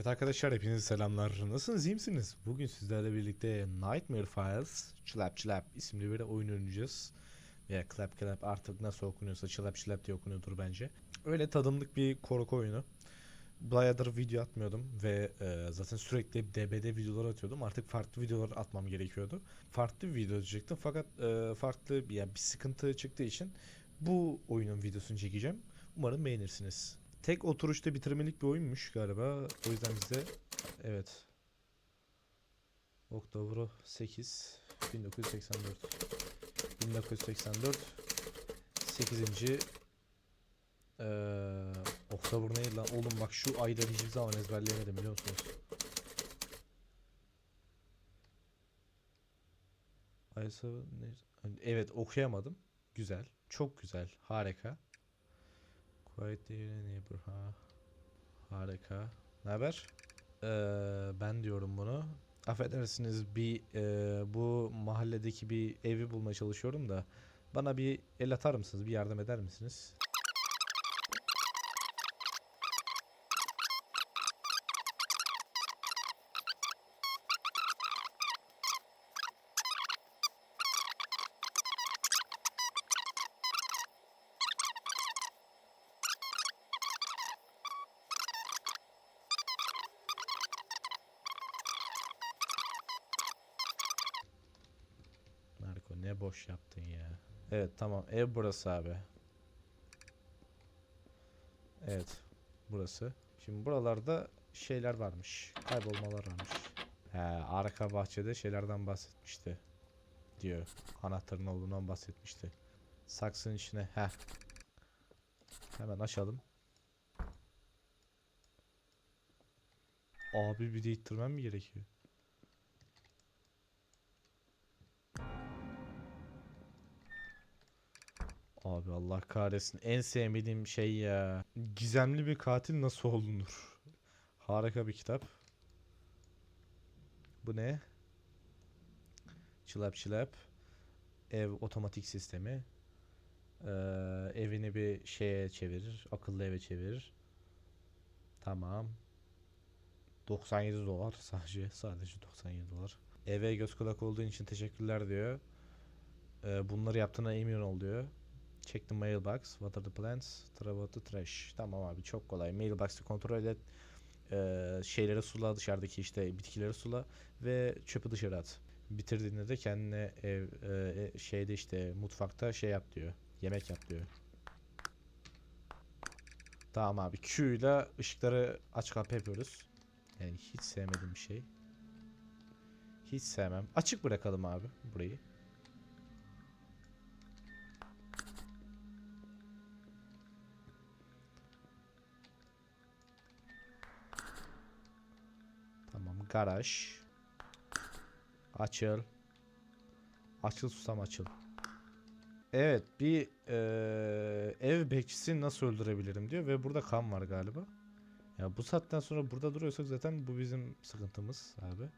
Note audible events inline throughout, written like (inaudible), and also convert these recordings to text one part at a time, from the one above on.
Evet arkadaşlar hepinize selamlar. Nasılsınız iyi misiniz? Bugün sizlerle birlikte Nightmare Files Çılap Çılap isimli bir oyun oynayacağız. Veya Clap Clap artık nasıl okunuyorsa Çılap Çılap diye okunuyordur bence. Öyle tadımlık bir korku oyunu. Bayağıdır video atmıyordum ve e, zaten sürekli DBD videolar atıyordum. Artık farklı videolar atmam gerekiyordu. Farklı bir video çektim fakat e, farklı bir, yani bir sıkıntı çıktığı için bu oyunun videosunu çekeceğim. Umarım beğenirsiniz. Tek oturuşta bitirmelik bir oyunmuş galiba. O yüzden biz de evet. Oktober 8 1984 1984 8. Eee Oktober neydi lan? Oğlum bak şu ayları hiçbir zaman ezberleyemedim biliyor musunuz? Aysa? Evet okuyamadım. Güzel. Çok güzel. Harika. Quiet Dear Neighbor ha. Harika. Ne haber? Ee, ben diyorum bunu. Affedersiniz bir e, bu mahalledeki bir evi bulmaya çalışıyorum da bana bir el atar mısınız? Bir yardım eder misiniz? Boş yaptın ya. Evet tamam ev burası abi. Evet burası. Şimdi buralarda şeyler varmış. Kaybolmalar varmış. He, arka bahçede şeylerden bahsetmişti. Diyor. Anahtarın olduğundan bahsetmişti. Saksının içine. He. Hemen açalım. Abi bir de ittirmem mi gerekiyor? Abi Allah kahretsin. En sevmediğim şey ya. Gizemli bir katil nasıl olunur? Harika bir kitap. Bu ne? Çılap çılap. Ev otomatik sistemi. Ee, evini bir şeye çevirir. Akıllı eve çevirir. Tamam. 97 dolar (laughs) sadece. Sadece 97 dolar. Eve göz kulak olduğun için teşekkürler diyor. Ee, bunları yaptığına emin ol diyor. Check the mailbox. What are the plans? Out the trash. Tamam abi çok kolay. Mailbox'ı kontrol et. Ee, şeyleri sula dışarıdaki işte bitkileri sula ve çöpü dışarı at. Bitirdiğinde de kendine ev e, e, şeyde işte mutfakta şey yap diyor. Yemek yap diyor. Tamam abi Q ile ışıkları aç kapa yapıyoruz. Yani hiç sevmediğim bir şey. Hiç sevmem. Açık bırakalım abi burayı. Garaj. Açıl. Açıl susam açıl. Evet bir eee, ev bekçisini nasıl öldürebilirim diyor ve burada kan var galiba. Ya bu saatten sonra burada duruyorsak zaten bu bizim sıkıntımız abi.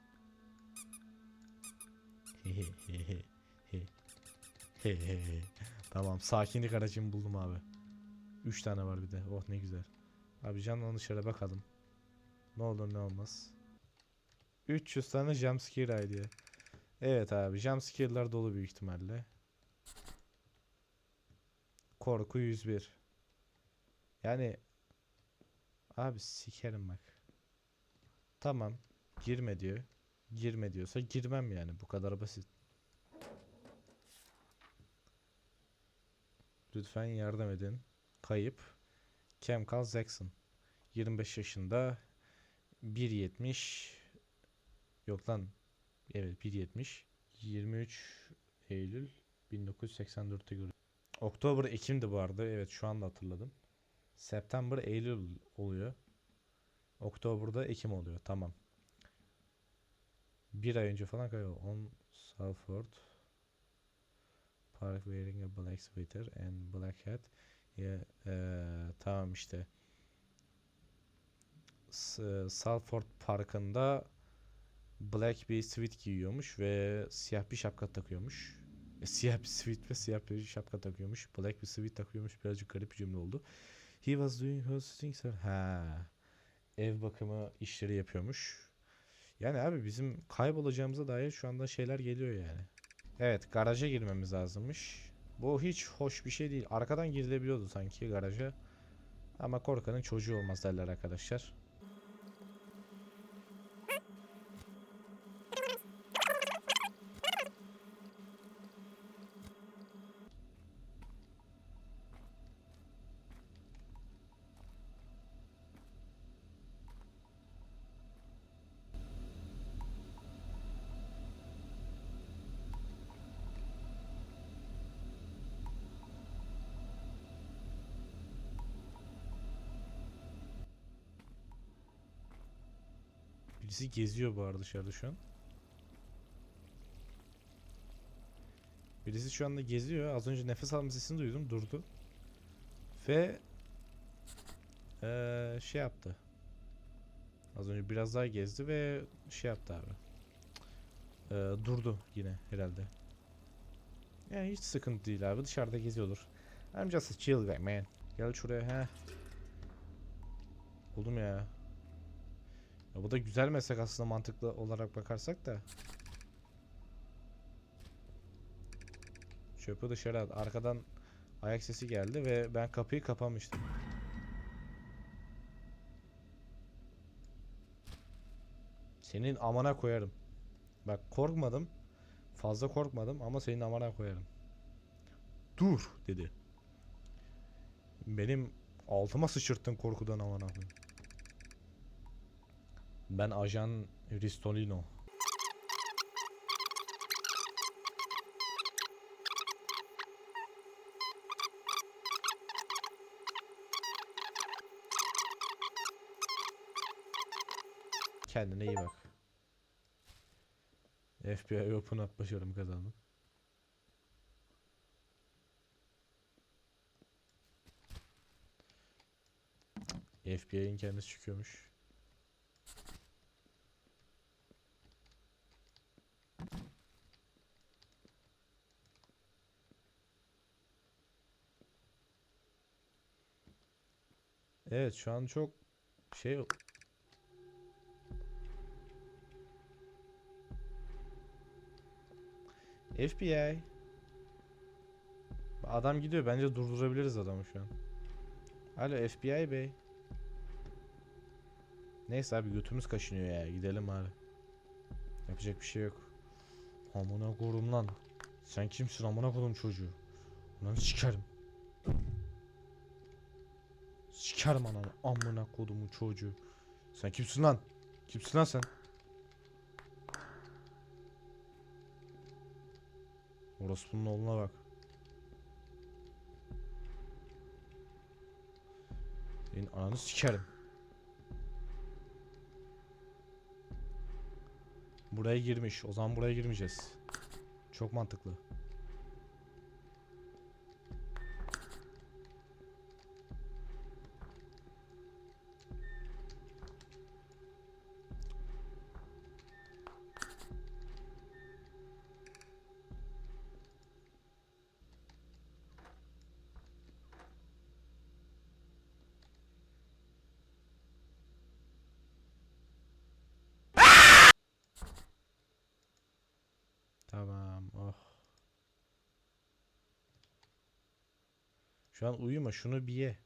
(laughs) tamam sakinlik aracımı buldum abi. 3 tane var bir de. Oh ne güzel. Abi canla dışarı bakalım. Ne olur ne olmaz. 300 tane jumpscare idea. Evet abi jumpscare'lar dolu büyük ihtimalle. Korku 101. Yani abi sikerim bak. Tamam. Girme diyor. Girme diyorsa girmem yani. Bu kadar basit. Lütfen yardım edin. Kayıp. Kemkal Jackson. 25 yaşında. 1.70 Yok lan. Evet 1.70 23 Eylül 1984'te göre. Oktober Ekim'di bu arada. Evet şu anda hatırladım. September Eylül oluyor. Oktober'da Ekim oluyor. Tamam. Bir ay önce falan kaybol. On Salford Park wearing a black sweater and black hat. Ya, eee, tamam işte. Salford Parkı'nda black bir sweat giyiyormuş ve siyah bir şapka takıyormuş. E, siyah bir sweat ve siyah bir şapka takıyormuş. Black bir sweat takıyormuş. Birazcık garip bir cümle oldu. He was doing her things. Ha. ev bakımı işleri yapıyormuş. Yani abi bizim kaybolacağımıza dair şu anda şeyler geliyor yani. Evet garaja girmemiz lazımmış. Bu hiç hoş bir şey değil. Arkadan girilebiliyordu sanki garaja. Ama korkanın çocuğu olmaz derler arkadaşlar. Birisi geziyor bu arada dışarıda şu an. Birisi şu anda geziyor. Az önce nefes alma sesini duydum. Durdu. Ve eee, şey yaptı. Az önce biraz daha gezdi ve şey yaptı abi. Eee, durdu yine herhalde. Yani hiç sıkıntı değil abi. Dışarıda geziyordur. I'm just a chill guy man. Gel şuraya he. Buldum ya. Ya bu da güzel meslek aslında mantıklı olarak bakarsak da. Çöpü dışarı at. Arkadan ayak sesi geldi ve ben kapıyı kapamıştım. Senin amana koyarım. Bak korkmadım. Fazla korkmadım ama senin amana koyarım. Dur dedi. Benim altıma sıçırttın korkudan amana koyayım. Ben ajan Ristolino. Kendine iyi bak. FBI Open Up başarımı kazandım. FBI'nin kendisi çıkıyormuş. Evet şu an çok şey FBI Adam gidiyor bence durdurabiliriz adamı şu an. Alo FBI bey. Neyse abi götümüz kaşınıyor ya gidelim abi. Yapacak bir şey yok. Amına korum lan. Sen kimsin amına korum çocuğu? Lan sikerim. Sikerim ananı amına kodumun çocuğu. Sen kimsin lan? Kimsin lan sen? Orospu'nun oğluna bak. Senin ananı sikerim. Buraya girmiş. O zaman buraya girmeyeceğiz. Çok mantıklı. Şu an uyuma. Şunu bir ye.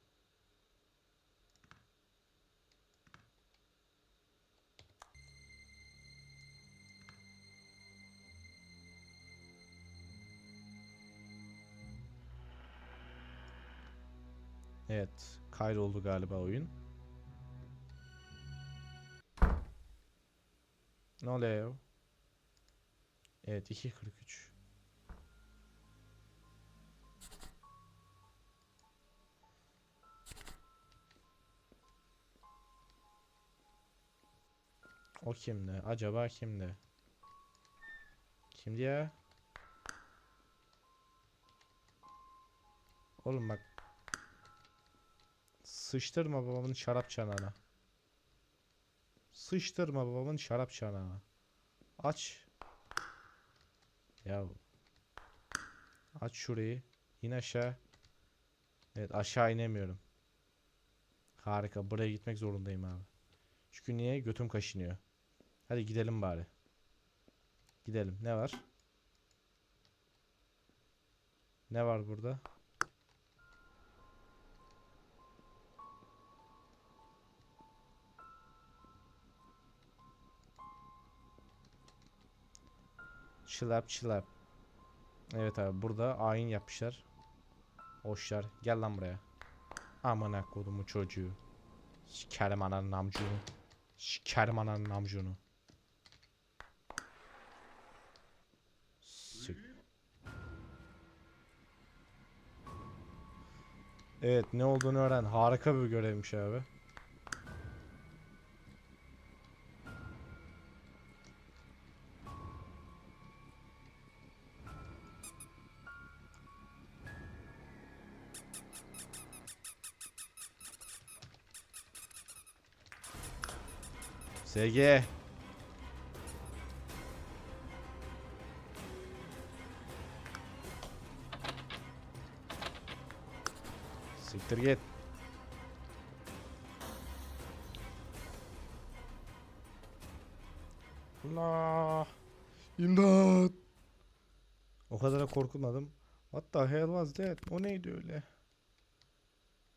Evet. Kaydoldu galiba oyun. Ne oluyor? Evet 2.43. O kimdi? Acaba kimdi? Kimdi ya? Oğlum bak. Sıçtırma babamın şarap çanağına. Sıçtırma babamın şarap çanağına. Aç. Ya aç şurayı. İn aşağı. Evet aşağı inemiyorum. Harika. Buraya gitmek zorundayım abi. Çünkü niye? Götüm kaşınıyor. Hadi gidelim bari. Gidelim. Ne var? Ne var burada? Çılap çılap. Evet abi burada ayin yapmışlar. Hoşlar. Gel lan buraya. Amına kodumu çocuğu. Sikerim ananın amcunu. Sikerim ananın amcunu. Evet ne olduğunu öğren. Harika bir görevmiş abi. SG. Siktir git. Allah. İmdat. O kadar da korkulmadım. What the hell was that? O neydi öyle?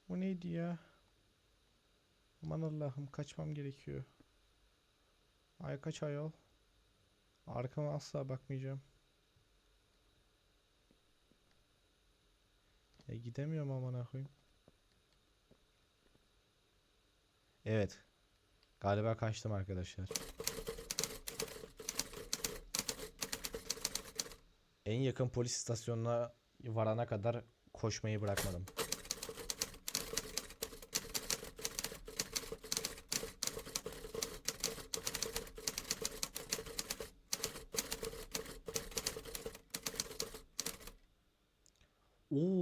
O neydi ya? Aman Allah'ım kaçmam gerekiyor. Ay kaç ayol? Arkama asla bakmayacağım. E gidemiyorum aman koyayım. Evet. Galiba kaçtım arkadaşlar. En yakın polis istasyonuna varana kadar koşmayı bırakmadım. Oo.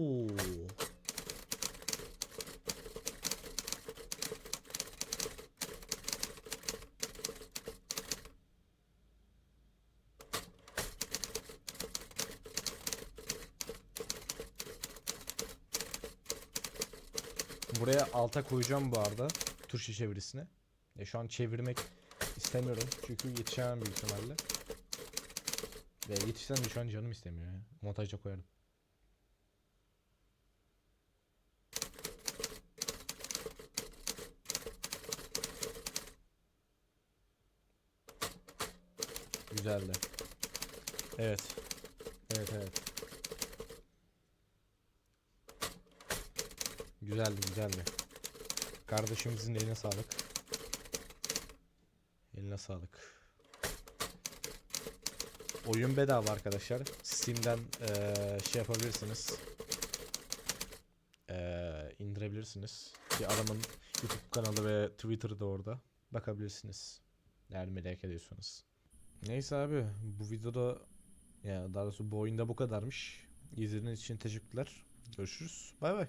Buraya alta koyacağım bu arada turşu çevirisine. E şu an çevirmek istemiyorum çünkü yetişemem büyük ihtimalle. Ve yetişsem de şu an canım istemiyor ya. Montajda koyarım. Güzeldi. Evet. Evet evet. Güzeldi güzeldi. Kardeşimizin eline sağlık. Eline sağlık. Oyun bedava arkadaşlar. Steam'den eee, şey yapabilirsiniz. Eee, indirebilirsiniz. Bir adamın YouTube kanalı ve Twitter'da orada. Bakabilirsiniz. Eğer merak ediyorsanız. Neyse abi bu videoda ya daha doğrusu bu oyunda bu kadarmış. İzlediğiniz için teşekkürler. Görüşürüz. Bay bay.